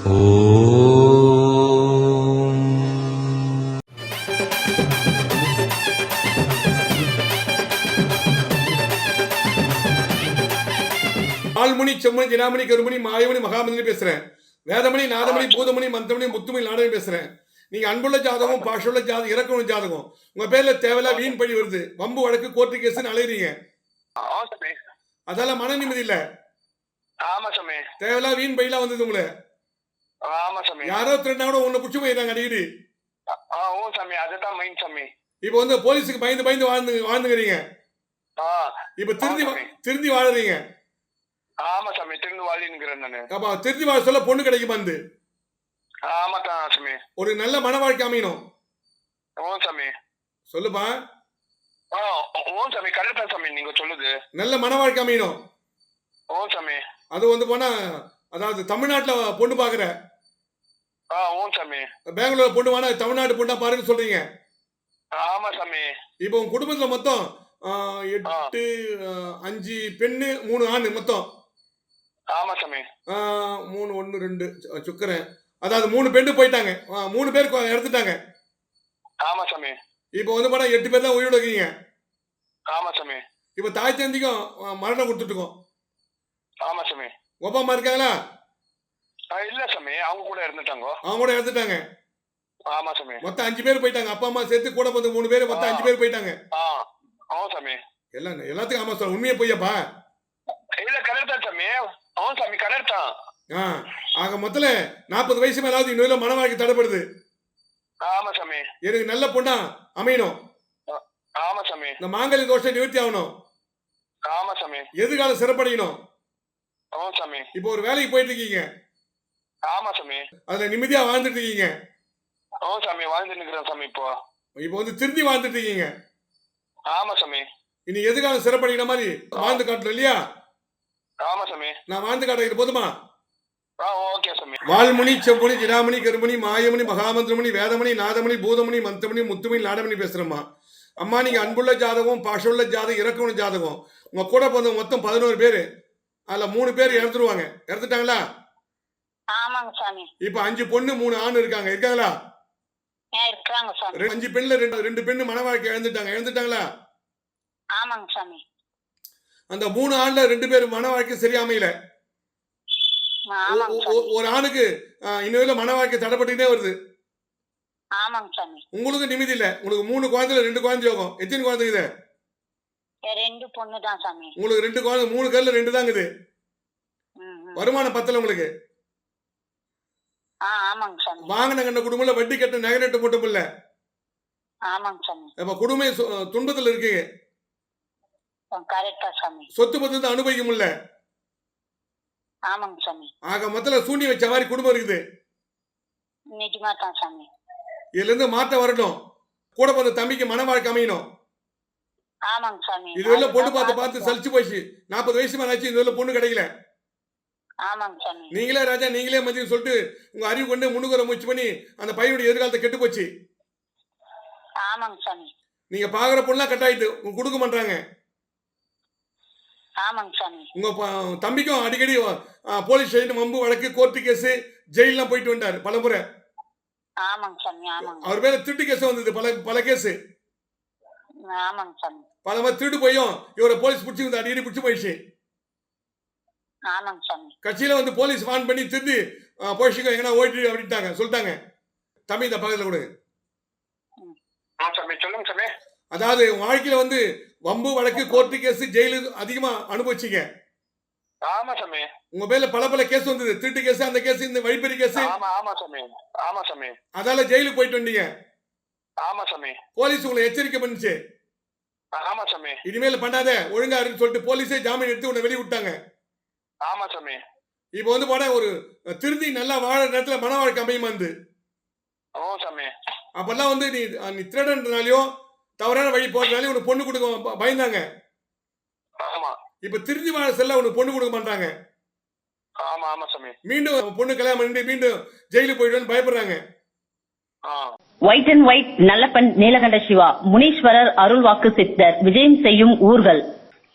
ஆள்மணி செம்மணி ஜினாமணி கருமணி மாயமணி மகாமணி பேசுறேன். வேதமணி நாதமணி பூதமணி மந்தமணி முத்துமணி நாடகம் பேசுறேன். நீங்க அன்புள்ள ஜாதகம் பாஷுள்ள ஜாதகம் இறக்கணும் ஜாதகம். உங்க பேர்ல தேவையில்ல வீண் பழி வருது. வம்பு வழக்கு கோர்ட்டு கேஸ்னு அலையறீங்க. அதெல்லாம் மன நிம்மதி இல்ல. ஆமா சாமி. தேவையில்ல வீண் பழிலாம் வந்தது உங்களை. ஆமா சாமி. யாரோ திருடினா கூட உன்னை பிடிச்சி போயிட்டாங்க அடிக்கடி. ஆ ஓ சாமி அதுதான் மெயின் சாமி. இப்போ வந்து போலீஸுக்கு பயந்து பயந்து வாழ்ந்து வாழ்ந்துக்கிறீங்க. ஆ இப்ப திருந்தி வா-. திருந்தி வாழுறீங்க. ஆமா சாமி திருந்து வாழினுக்கிறேன் நானு. அப்ப திருந்தி வாழ சொல்ல பொண்ணு கிடைக்குமா வந்து? ஆமா தான் சாமி. ஒரு நல்ல மன வாழ்க்கை அமையணும். ஓ சாமி. சொல்லுப்பா. ஆ ஓ சாமி கரெக்டா சாமி நீங்க சொல்லுது. நல்ல மன வாழ்க்கை அமையணும். ஓ சாமி. அது வந்து போனா அதாவது தமிழ்நாட்டுல பொண்ணு பாக்குற பெங்களூர்ல பொண்ணு வேணா தமிழ்நாடு பொண்ணா பாருன்னு சொல்றீங்க. ஆமா சாமி. இப்போ உங்க குடும்பத்துல மொத்தம் எட்டு அஞ்சு பெண்ணு மூணு ஆண் மொத்தம். ஆமா சாமி. மூணு ஒன்று ரெண்டு சுக்கரன். அதாவது மூணு பெண்ணு போயிட்டாங்க. மூணு பேருக்கு இறந்துட்டாங்க. ஆமா சாமி. இப்போ வந்து போனா எட்டு பேர் தான் உயிரோட இருக்கீங்க. ஆமா சாமி. இப்போ தாய் தந்திக்கும் மரணம் கொடுத்துட்டுருக்கோம். ஆமா சாமி. ஒப்பா அம்மா இருக்காங்களா? இல்ல சாமி அவங்க கூட இருந்துட்டாங்க அவங்க கூட இறந்துட்டாங்க. ஆமா சாமி. மொத்தம் அஞ்சு பேர் போயிட்டாங்க. அப்பா அம்மா சேர்த்து கூட வந்து மூணு பேர் மொத்தம் அஞ்சு பேர் போயிட்டாங்க. ஆ ஓ சாமி. எல்லாம் எல்லாத்துக்கும் ஆமா சொல்ல உண்மையே பொய்யாப்பா? இல்ல கரெக்ட் சாமி. ஓ சாமி கரெக்ட் ஆ ஆக மொத்தல நாற்பது வயசு மேலாவது இன்னும் மன வாழ்க்கை தடைப்படுது ஆமா சாமி. எனக்கு நல்ல பொண்ணா அமையணும். ஆமா சாமி. இந்த மாங்கல்ய தோஷம் நிவர்த்தி ஆகணும். ஆமா சாமி. எதிர்காலம் சிறப்படையணும். ஓ சாமி. இப்போ ஒரு வேலைக்கு போயிட்டு இருக்கீங்க. ஆமா சாமி. அதுல நிம்மதியா வாழ்ந்துட்டு இருக்கீங்க. ஓ சாமி வாழ்ந்து நிக்கிறேன் சாமி இப்போ. இப்போ வந்து திருந்தி வாழ்ந்துட்டு இருக்கீங்க. ஆமா சாமி. இனி எதிர்காலம் சிறப்படைகிற மாதிரி வாழ்ந்து காட்டணும் இல்லையா? ஆமா சாமி. நான் வாழ்ந்து காட்டுறது போதுமா? வால்முனி செம்புனி ஜிராமணி கருமணி மாயமணி மகாமந்திரமணி வேதமணி நாதமணி பூதமணி மந்தமணி முத்துமணி நாடமணி பேசுறேம்மா. அம்மா நீங்க அன்புள்ள ஜாதகம் பாஷுள்ள ஜாதகம் இறக்கணும் ஜாதகம். உங்க கூட பிறந்த மொத்தம் பதினோரு பேர். அதுல மூணு பேர் இறந்துருவாங்க. இறந்துட்டாங்களா? ஆமாங்க சாமி. இப்ப அஞ்சு பொண்ணு மூணு ஆண் இருக்காங்க. இருக்காங்களா? சாமி. ரெ- அஞ்சு பெண்ணுல ரெண்டு ரெண்டு பெண்ணு மன வாழ்க்கை இழந்துட்டாங்க. இழந்துட்டாங்களா? ஆமாங்க சாமி. அந்த மூணு ஆண்ல ரெண்டு பேர் மன வாழ்க்கை சரியா அமையல ஒரு ஆணுக்கு இன்னும் மன வாழ்க்கை தடைப்பட்டுக்கிட்டே வருது. உங்களுக்கு நிம்மதி இல்ல. உங்களுக்கு மூணு குழந்தைல ரெண்டு குழந்தை யோகம். எத்தனை குழந்தைங்க ஏ, ரெண்டு பொண்ணு தான் சாமி. உங்களுக்கு ரெண்டு குழந்தை மூணு கல்ல ரெண்டு தாங்குது. வருமானம் பத்தல உங்களுக்கு? வாங்கின கண்ட குடும்பம் வட்டி கட்ட நகை நட்டு சாமி. இப்ப குடும்பம் சு- துன்பத்துல இருக்கு சொத்து பத்து அனுபவிக்க முடியல. ஆக மொத்தல சூனி வச்ச மாதிரி குடும்பம் இருக்குது. இதுல இருந்து மாற்றம் வரணும். கூட பிறந்த தம்பிக்கு மன வாழ்க்கை அமையணும். ஆமாங்க சாமி. இது வெளில பொண்ணு பார்த்து பார்த்து. சலிச்சு போச்சு. நாற்பது வயசு மேல ஆச்சு இது வெளில பொண்ணு கிடைக்கல. நீங்களே ராஜா நீங்களே மதியம் சொல்லிட்டு உங்க அறிவு கொண்டு முன்னுக்கு முயற்சி பண்ணி அந்த பையனுடைய எதிர்காலத்தை கெட்டு போச்சு. நீங்க பாக்குற பொண்ணெல்லாம் கட் ஆயிட்டு உங்க கொடுக்க மாட்டாங்க உங்க தம்பிக்கும் அடிக்கடி போலீஸ் ஸ்டேஷன் வம்பு வழக்கு கோர்ட்டு கேஸ் ஜெயிலாம் போயிட்டு வந்தாரு பல முறை. அவர் மேல திருட்டு கேஸ் வந்தது பல பல கேஸ். பல மாதிரி திருட்டு போயும் இவரை போலீஸ் பிடிச்சி வந்து அடிக்கடி பிடிச்சி போயிடுச்சு. கட்சியில வந்து போலீஸ் வான் பண்ணி திருந்தி போலீஸுக்கு எங்கன்னா ஓடிட்டு அப்படின்ட்டாங்க. சொல்லிட்டாங்க. தம்பி இந்த பக்கத்துல கொடுங்க ஆ சாமி சொல்லுங்க சாமி அதாவது வாழ்க்கையில வந்து வம்பு வழக்கு கோர்ட்டு கேஸ் ஜெயிலு அதிகமா அனுபவிச்சீங்க. ஆமா சாமி உங்க பேர்ல பல பல கேஸ் வந்தது. திருட்டு கேஸ் அந்த கேஸ் இந்த வழிப்பறி கேஸ். ஆமா ஆமா சாமி ஆமா சாமி அதால ஜெயிலுக்கு போயிட்டு வந்தீங்க. ஆமா சாமி போலீஸ் உங்களை எச்சரிக்கை பண்ணுச்சு. ஆமா சாமி இனிமேல் பண்ணாத ஒழுங்கா இருக்குன்னு சொல்லிட்டு போலீஸே ஜாமீன் எடுத்து உன்னை வெளிய விட்டாங்க ஆமா சாமி. இப்போ வந்து போனா ஒரு திருந்தி நல்லா வாழ நேரத்துல மன வாழ்க்கை அமையுமா இருந்து? ஓ சாமி. அப்பெல்லாம் வந்து நீ நீ திருடன்றனாலையோ தவறான வழி போறதுனாலே உனக்கு பொண்ணு கொடுக்க பயந்தாங்க. ஆமா. இப்ப திருந்தி வாழ செல்ல உனக்கு பொண்ணு கொடுக்க மாட்டாங்க. ஆமா ஆமா சாமி. மீண்டும் பொண்ணு கல்யாணம் பண்ணி மீண்டும் ஜெயிலுக்கு போயிடுவேன்னு பயப்படுறாங்க. ஆ. White and white Nallappan Neelakanta Siva Muneeswarar அருள்வாக்கு சித்தர் விஜயம் செய்யும் ஊர்கள்.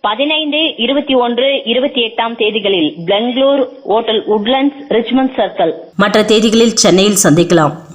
பதினைந்து இருபத்தி ஒன்று இருபத்தி எட்டாம் தேதிகளில் Bangalore hotel Woodlands Richmond circle. மற்ற தேதிகளில் சென்னையில் சந்திக்கலாம்.